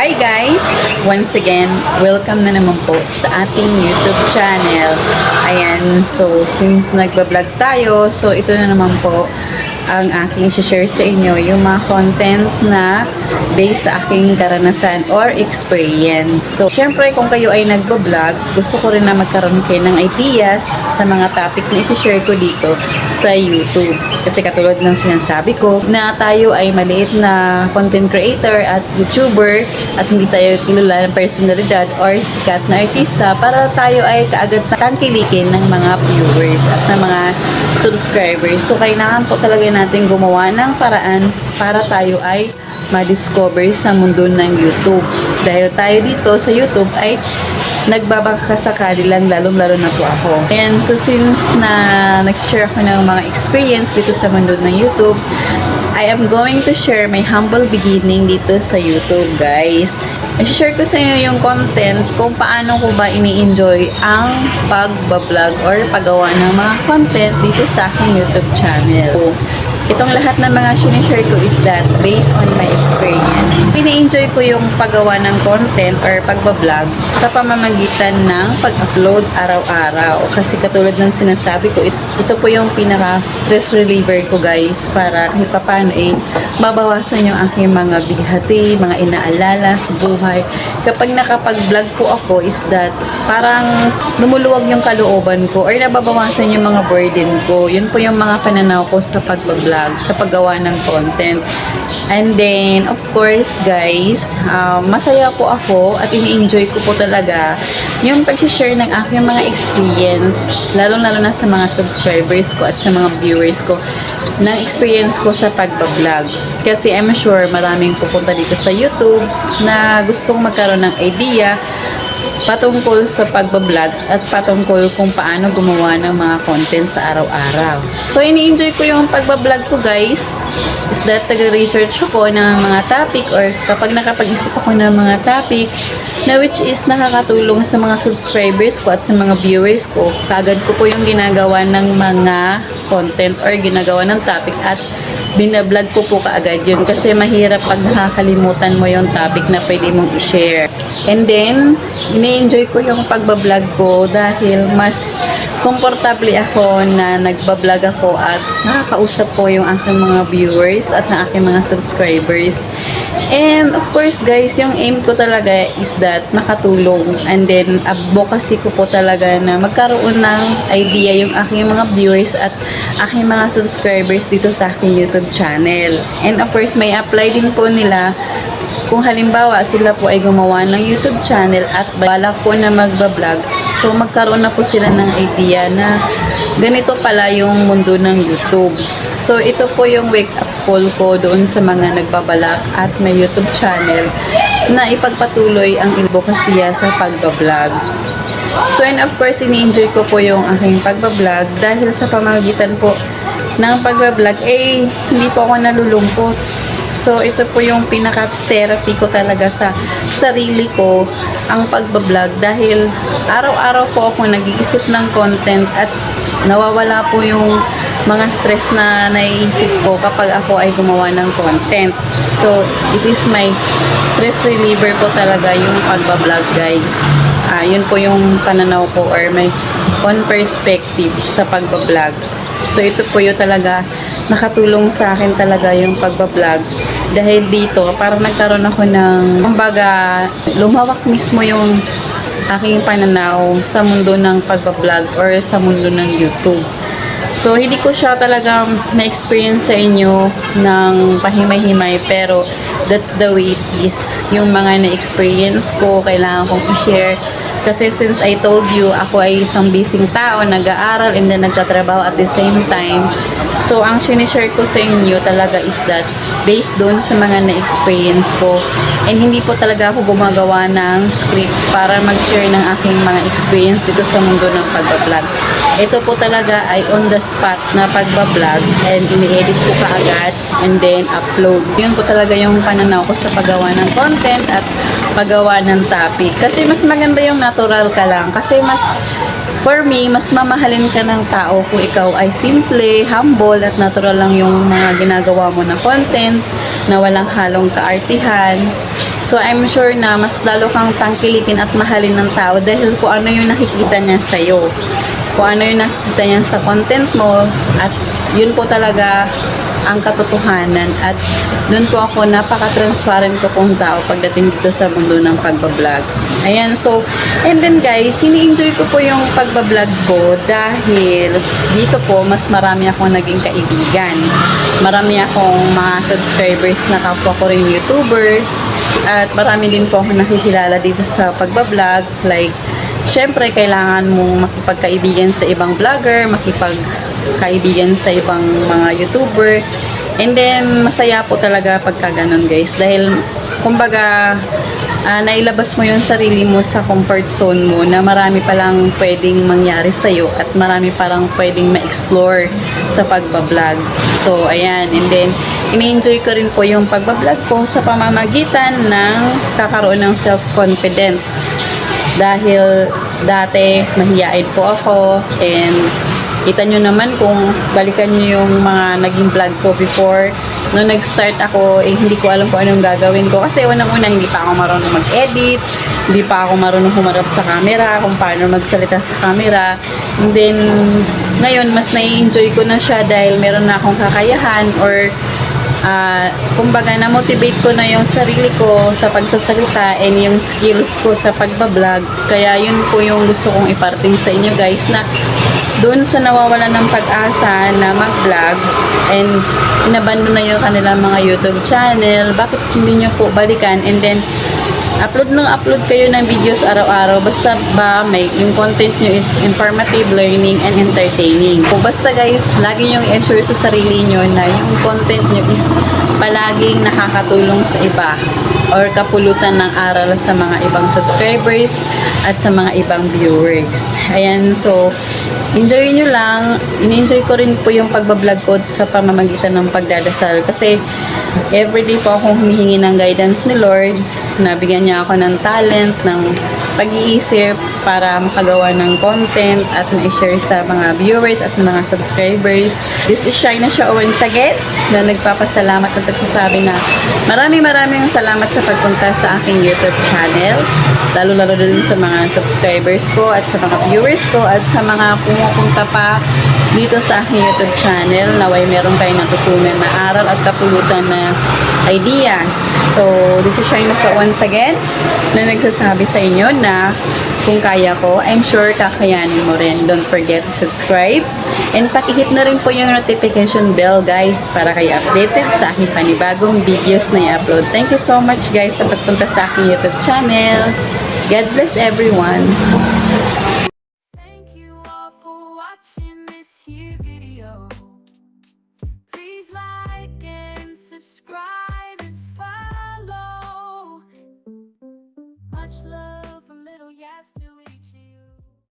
Hi guys! Once again, welcome na naman po sa ating YouTube channel. Ayan, so since nagbablog tayo, so ito na naman po ang aking share sa inyo, yung mga content na based sa aking karanasan or experience. So, syempre kung kayo ay nagbablog, gusto ko rin na magkaroon kayo ng ideas sa mga topic na isi-share ko dito sa YouTube. Kasi katulad ng sinasabi ko, na tayo ay maliit na content creator at YouTuber at hindi tayo kilala ng personalidad or sikat na artista para tayo ay kaagad na tangkilikin ng mga viewers at ng mga subscribers. So, kailangan po talaga natin gumawa ng paraan para tayo ay ma-discover sa mundo ng YouTube. Dahil tayo dito sa YouTube ay nagbabakasakali lang lalong-lalo na po ako. And so since na nag-share ako ng mga experience dito sa mundo ng YouTube, I am going to share my humble beginning dito sa YouTube, guys. I-share ko sa inyo yung content kung paano ko ba ini-enjoy ang pagbablog or paggawa ng mga content dito sa aking YouTube channel. So, itong lahat ng mga sinishare ko is that based on my experience. Ini-enjoy ko yung paggawa ng content or pagbablog sa pamamagitan ng pag-upload araw-araw. Kasi katulad ng sinasabi ko, it- ito po yung pinaka-stress reliever ko guys para kahit paano eh, mabawasan yung aking mga bighati, mga inaalala sa buhay. Kapag nakapag-vlog po ako is that parang lumuluwag yung kalooban ko or nababawasan yung mga burden ko. Yun po yung mga pananaw ko sa pagbablog, sa paggawa ng content. And then, of course, guys, um, masaya po ako at ini-enjoy ko po talaga yung pag-share ng aking mga experience, lalong-lalo na sa mga subscribers ko at sa mga viewers ko, ng experience ko sa pagbablog. Kasi I'm sure maraming pupunta dito sa YouTube na gustong magkaroon ng idea patungkol sa pagbablog at patungkol kung paano gumawa ng mga content sa araw-araw. So, ini-enjoy ko yung pagbablog ko guys is that taga-research ako ng mga topic or kapag nakapag-isip ako ng mga topic na which is nakakatulong sa mga subscribers ko at sa mga viewers ko, kagad ko po yung ginagawa ng mga content or ginagawa ng topic at binablog ko po kaagad yun kasi mahirap pag nakakalimutan mo yung topic na pwede mong i-share. And then, ini-enjoy ko yung pagbablog ko dahil mas komportable ako na nagbablog ako at nakakausap ko yung aking mga viewers at na aking mga subscribers. And of course guys, yung aim ko talaga is that makatulong and then advocacy ko po talaga na magkaroon ng idea yung aking mga viewers at aking mga subscribers dito sa aking YouTube channel. And of course, may apply din po nila kung halimbawa sila po ay gumawa ng YouTube channel at balak po na magbablog, so magkaroon na po sila ng idea na ganito pala yung mundo ng YouTube. So ito po yung wake up call ko doon sa mga nagbabalak at may YouTube channel na ipagpatuloy ang advokasya sa pagbablog. So and of course, ini-enjoy ko po yung aking pagbablog dahil sa pamamagitan po ng pagbablog, eh, hindi po ako nalulungkot. So, ito po yung pinaka-therapy ko talaga sa sarili ko, ang pagbablog dahil araw-araw po ako nag-iisip ng content at nawawala po yung mga stress na naiisip ko kapag ako ay gumawa ng content. So, it is my stress reliever po talaga yung pagbablog guys. Ah, yun po yung pananaw ko or my own perspective sa pagbablog. So, ito po yung talaga nakatulong sa akin talaga yung pagbablog. Dahil dito, parang nagkaroon ako ng, kumbaga, lumawak mismo yung aking pananaw sa mundo ng pagbablog or sa mundo ng YouTube. So, hindi ko siya talaga na-experience sa inyo ng pahimay-himay pero that's the way it is. Yung mga na-experience ko, kailangan kong i-share. Kasi since I told you, ako ay isang busy tao, nag-aaral and then nagtatrabaho at the same time. So, ang sinishare ko sa inyo talaga is that based doon sa mga na-experience ko. And hindi po talaga ako gumagawa ng script para mag-share ng aking mga experience dito sa mundo ng pagbablog. Ito po talaga ay on the spot na pagbablog and ini-edit ko kaagad and then upload. Yun po talaga yung pananaw ko sa paggawa ng content at paggawa ng topic. Kasi mas maganda yung natural ka lang. Kasi mas For me, mas mamahalin ka ng tao kung ikaw ay simple, humble, at natural lang yung mga ginagawa mo na content, na walang halong kaartihan. So I'm sure na mas lalo kang tangkilikin at mahalin ng tao dahil kung ano yung nakikita niya sa'yo. Kung ano yung nakikita niya sa content mo at yun po talaga ang katotohanan at doon po ako napaka-transparent ko pong tao pagdating dito sa mundo ng pagbablog. Ayan, so, and then guys, ini-enjoy ko po yung pagbablog ko dahil dito po mas marami akong naging kaibigan. Marami akong mga subscribers na kapwa ko rin YouTuber at marami din po akong nakikilala dito sa pagbablog like Siyempre, kailangan mong makipagkaibigan sa ibang vlogger, makipagkaibigan sa ibang mga YouTuber. And then, masaya po talaga pagka ganun guys. Dahil, kumbaga, ah, nailabas mo yung sarili mo sa comfort zone mo na marami palang pwedeng mangyari sa'yo at marami parang pwedeng ma-explore sa pagbablog. So, ayan. And then, ini-enjoy ko rin po yung pagbablog ko sa pamamagitan ng kakaroon ng self-confidence dahil dati mahihain po ako and kita nyo naman kung balikan nyo yung mga naging vlog ko before. Nung nag-start ako eh hindi ko alam kung anong gagawin ko. Kasi unang-una hindi pa ako marunong mag-edit hindi pa ako marunong humarap sa camera kung paano magsalita sa camera. And then ngayon mas nai-enjoy ko na siya dahil meron na akong kakayahan or ah kumbaga na-motivate ko na yung sarili ko sa pagsasalita and yung skills ko sa pagbablog. Kaya yun po yung gusto kong iparting sa inyo guys na doon sa nawawala ng pag-asa na mag-vlog and inabandon na yung kanilang mga YouTube channel, bakit hindi nyo po balikan? And then upload ng upload kayo ng videos araw-araw. Basta ba may yung content nyo is informative, learning, and entertaining. O basta guys, lagi yung i-assure sa sarili nyo na yung content nyo is palaging nakakatulong sa iba or kapulutan ng aral sa mga ibang subscribers at sa mga ibang viewers. Ayan, so enjoy nyo lang. In-enjoy ko rin po yung pagbablog ko sa pamamagitan ng pagdadasal kasi everyday po akong humihingi ng guidance ni Lord na bigyan niya ako ng talent, ng pag-iisip para makagawa ng content at ma-share sa mga viewers at mga subscribers. This is Shina Show once again na nagpapasalamat at nagsasabi na maraming maraming salamat sa pagpunta sa aking YouTube channel. Lalo-lalo din sa mga subscribers ko at sa mga viewers ko at sa mga pumupunta pa dito sa aking YouTube channel. Naway meron kayong natutunan na aral at kapulutan na ideas. So, this is Shina Show once again na nagsasabi sa inyo na kung kaya ko, I'm sure kakayanin mo rin. Don't forget to subscribe. And pakihit na rin po yung notification bell guys para kayo updated sa aking panibagong videos na i-upload. Thank you so much guys sa pagpunta sa aking YouTube channel. God bless everyone.